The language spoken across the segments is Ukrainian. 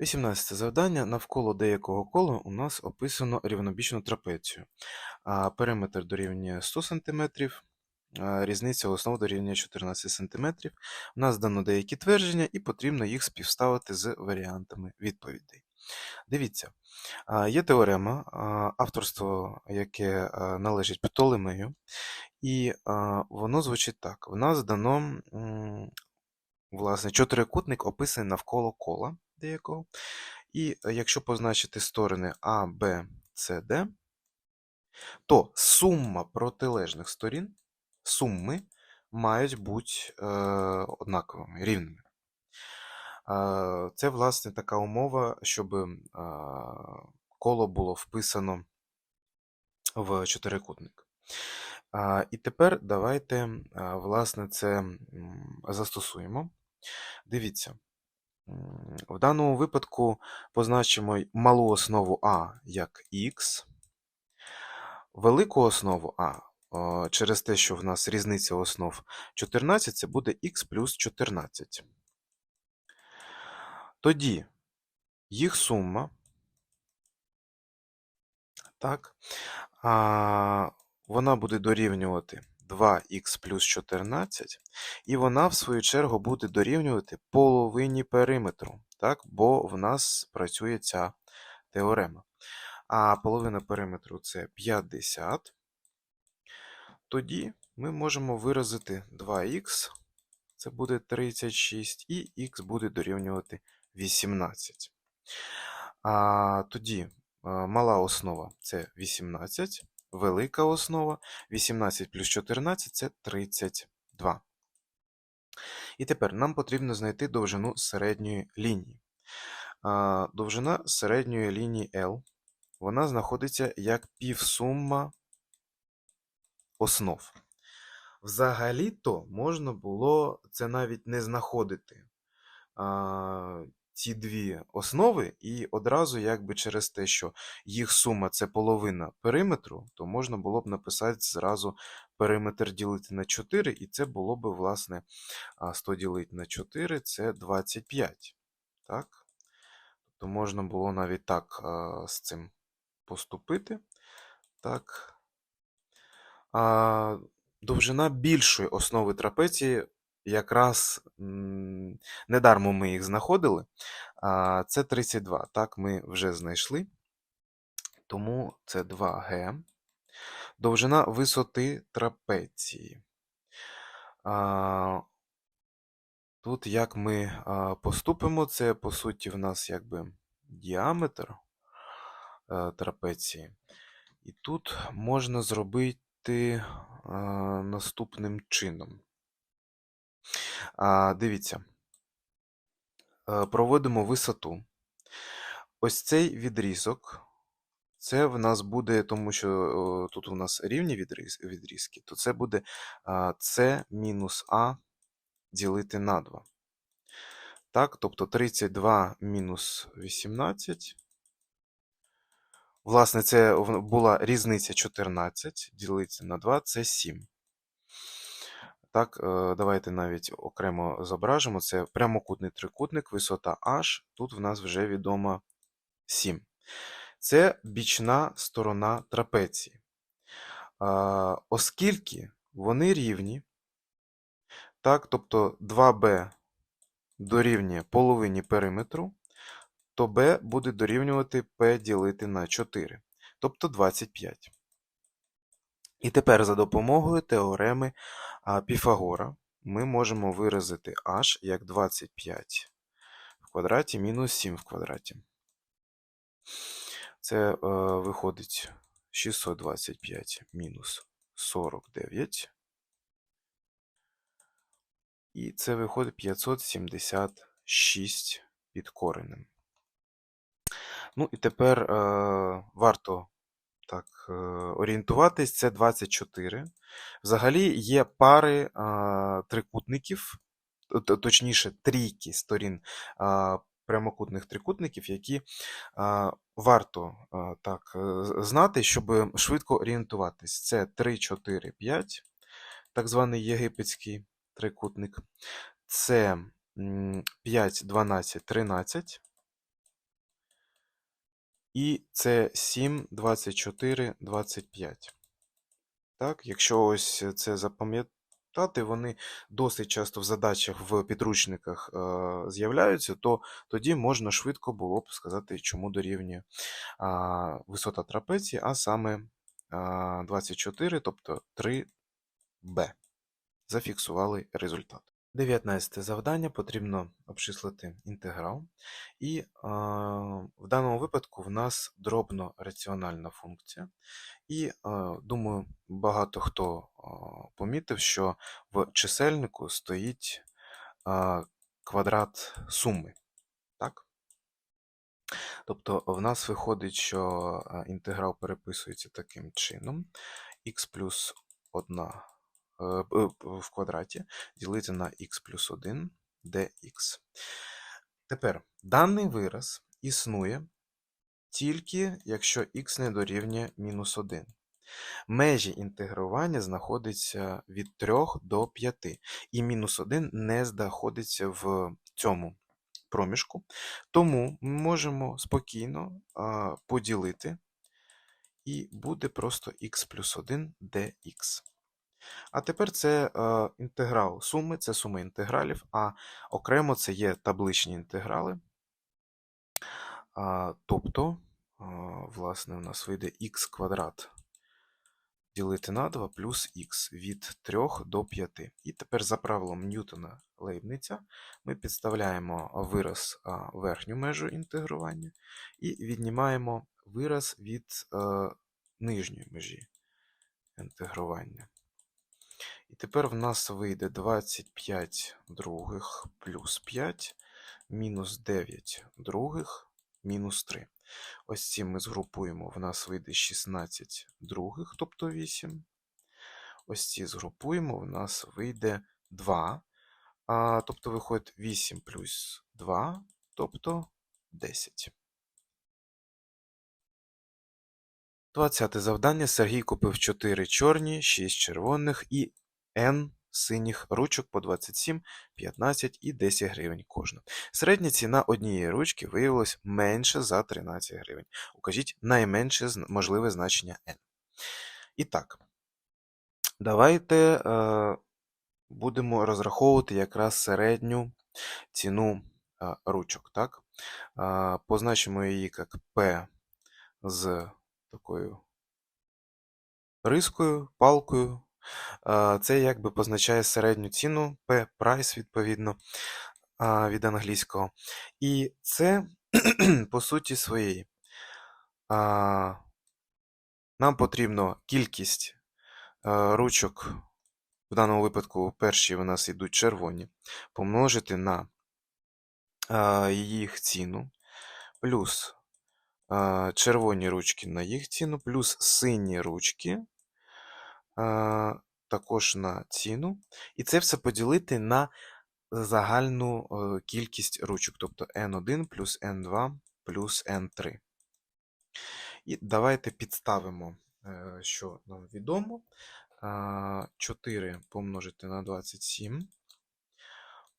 18 завдання. Навколо деякого кола у нас описано рівнобічну трапецію. Периметр дорівнює 100 см, різниця основ дорівнює 14 см. У нас дано деякі твердження, і потрібно їх співставити з варіантами відповідей. Дивіться, є теорема, авторство, яке належить Птолемею, і воно звучить так: в нас дано власне чотирикутник, описаний навколо кола деякого. І е, якщо позначити сторони А, Б, С, Д, то сума протилежних сторін, суми мають бути е, однаковими, рівними. Е, Це, власне, така умова, щоб е, коло було вписано в чотирикутник. А, І тепер давайте, е, власне, це застосуємо. Дивіться. В даному випадку позначимо малу основу А як х, велику основу А е, через те, що в нас різниця основ 14, це буде х плюс 14. Тоді їх сума, так, вона буде дорівнювати 2х плюс 14, і вона, в свою чергу, буде дорівнювати половині периметру, так, бо в нас працює ця теорема. А половина периметру це 50. Тоді ми можемо виразити 2х, це буде 36, і х буде дорівнювати 18. А тоді а, мала основа це 18, велика основа 18 плюс 14 це 32. І тепер нам потрібно знайти довжину середньої лінії. Довжина середньої лінії L вона знаходиться як півсума основ. Взагалі-то можна було це навіть не знаходити ці дві основи, і одразу, якби через те, що їх сума це половина периметру, то можна було б написати зразу периметр ділити на 4, і це було б, власне, 100 ділити на 4 це 25. Так? Тобто можна було навіть так з цим поступити. Так. Довжина більшої основи трапеції якраз недармо ми їх знаходили. Це 32. Так, ми вже знайшли. Тому це 2Г. Довжина висоти трапеції. Тут як ми поступимо, це по суті в нас якби діаметр е, трапеції. І тут можна зробити наступним чином. А, Дивіться, Е, проводимо висоту. Ось цей відрізок, це в нас буде, тому що тут у нас рівні відріз, відрізки, то це буде С мінус А ділити на 2. Так, тобто 32 мінус 18. Власне, це була різниця 14, ділиться на 2, це 7. Так, е, давайте навіть окремо зображимо. Це прямокутний трикутник, висота H. Тут в нас вже відомо 7. Це бічна сторона трапеції. Оскільки вони рівні, так, тобто 2b дорівнює половині периметру, то b буде дорівнювати p ділити на 4, тобто 25. І тепер за допомогою теореми Піфагора ми можемо виразити h як 25 в квадраті мінус 7 в квадраті. Це е, виходить 625 мінус 49. І це виходить 576 під коренем. Ну і тепер е, варто так е, орієнтуватись, це 24. Взагалі є пари е, трикутників, точніше, трійки сторін е, прямокутних трикутників, які а, варто а, так е, знати, щоб швидко орієнтуватись. Це 3, 4, 5, так званий єгипетський трикутник. Це м, 5, 12, 13. І це 7, 24, 25. Так, якщо ось це запам'ятати, вони досить часто в задачах в підручниках е, з'являються, то тоді можна швидко було б сказати, чому дорівнює а, висота трапеції, а саме а, 24, тобто 3b. Зафіксували результат. 19 завдання потрібно обчислити інтеграл. І а, в даному випадку в нас дробно раціональна функція. І а, думаю, багато хто а, помітив, що в чисельнику стоїть а, квадрат суми. Так? Тобто в нас виходить, що інтеграл переписується таким чином: х плюс 1 е, е, в квадраті ділити на х плюс 1 dx. Тепер даний вираз існує тільки якщо х не дорівнює мінус 1. Межі інтегрування знаходяться від 3 до 5, і мінус 1 не знаходиться в цьому проміжку. Тому ми можемо спокійно поділити, і буде просто х плюс 1 dx. А тепер це е, інтеграл суми, це сума інтегралів, а окремо це є табличні інтеграли. А, тобто, а, власне, у нас вийде х квадрат ділити на 2 плюс х від 3 до 5. І тепер за правилом Ньютона Лейбниця ми підставляємо вираз верхню межу інтегрування і віднімаємо вираз від е, нижньої межі інтегрування. Тепер в нас вийде 25 других плюс 5, мінус 9 других, мінус 3. Ось ці ми згрупуємо, в нас вийде 16 других, тобто 8. Ось ці згрупуємо, в нас вийде 2. А, Тобто виходить 8 плюс 2, тобто 10. 20 завдання. Сергій купив 4 чорні, 6 червоних і N синіх ручок по 27, 15 і 10 гривень кожна. Середня ціна однієї ручки виявилась менше за 13 гривень. Укажіть найменше можливе значення N. І так, давайте е, будемо розраховувати якраз середню ціну е, ручок. Так? Е, позначимо її як P з такою рискою, палкою. Це якби позначає середню ціну, P price, відповідно, від англійського. І це, по суті, своєї. Нам потрібно кількість ручок, в даному випадку перші у нас йдуть червоні, помножити на їх ціну, плюс червоні ручки на їх ціну, плюс сині ручки також на ціну. І це все поділити на загальну е, кількість ручок, тобто N1 плюс N2 плюс N3. І давайте підставимо, е, що нам відомо. 4 помножити на 27,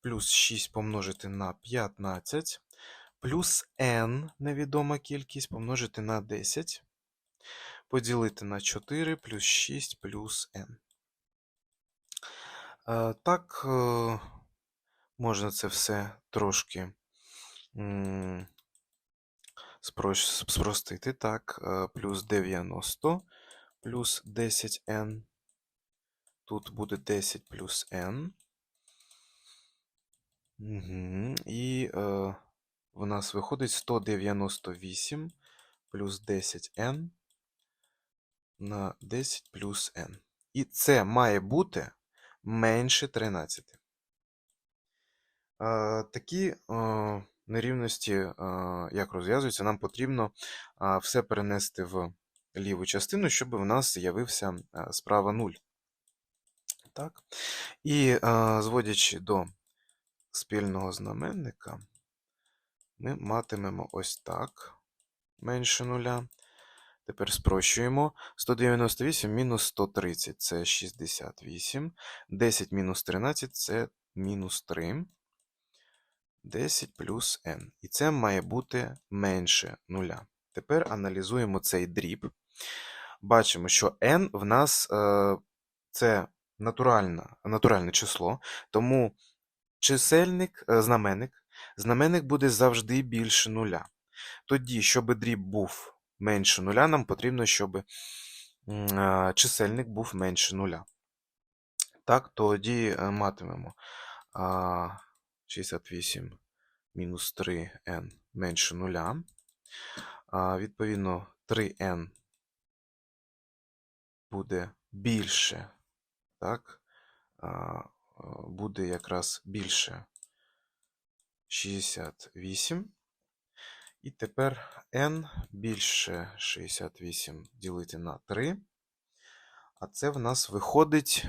плюс 6 помножити на 15, плюс n невідома кількість помножити на 10, поділити на 4 плюс 6 плюс n. Е, так, е, можна це все трошки спростити. Так, е, плюс 90 плюс 10n. Тут буде 10 плюс n. Угу. І е, в нас виходить 198 плюс 10n на 10 плюс n. І це має бути менше 13. Е, такі е, нерівності, е, як розв'язуються, нам потрібно все перенести в ліву частину, щоб в нас з'явився справа 0. Так? І зводячи до спільного знаменника, ми матимемо ось так менше нуля. Тепер спрощуємо. 198 мінус 130 це 68. 10 мінус 13 це мінус 3. 10 плюс n. І це має бути менше нуля. Тепер аналізуємо цей дріб. Бачимо, що n в нас е, це натуральне, натуральне число, тому чисельник, е, знаменник, знаменник буде завжди більше нуля. Тоді, щоб дріб був менше нуля, нам потрібно, щоб е, чисельник був менше нуля. Так, тоді е, матимемо 68 мінус 3n менше нуля. Відповідно, 3n буде більше, так? а, Буде якраз більше 68. І тепер n більше 68 ділити на 3. А це в нас виходить.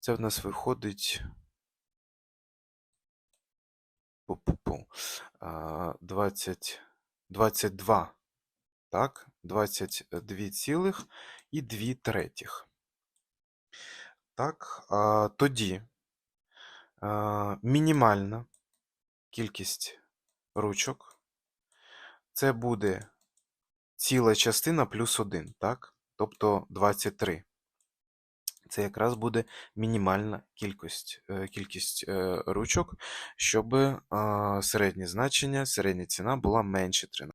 Це в нас виходить. Пу-пу-пу. А, 20, 22. Так, 22 цілих і 2 третіх. Так, тоді мінімальна кількість ручок. Це буде ціла частина плюс 1, так? Тобто 23. Це якраз буде мінімальна кількість, е, кількість е, ручок, щоб е, середнє значення, середня ціна була менше 13.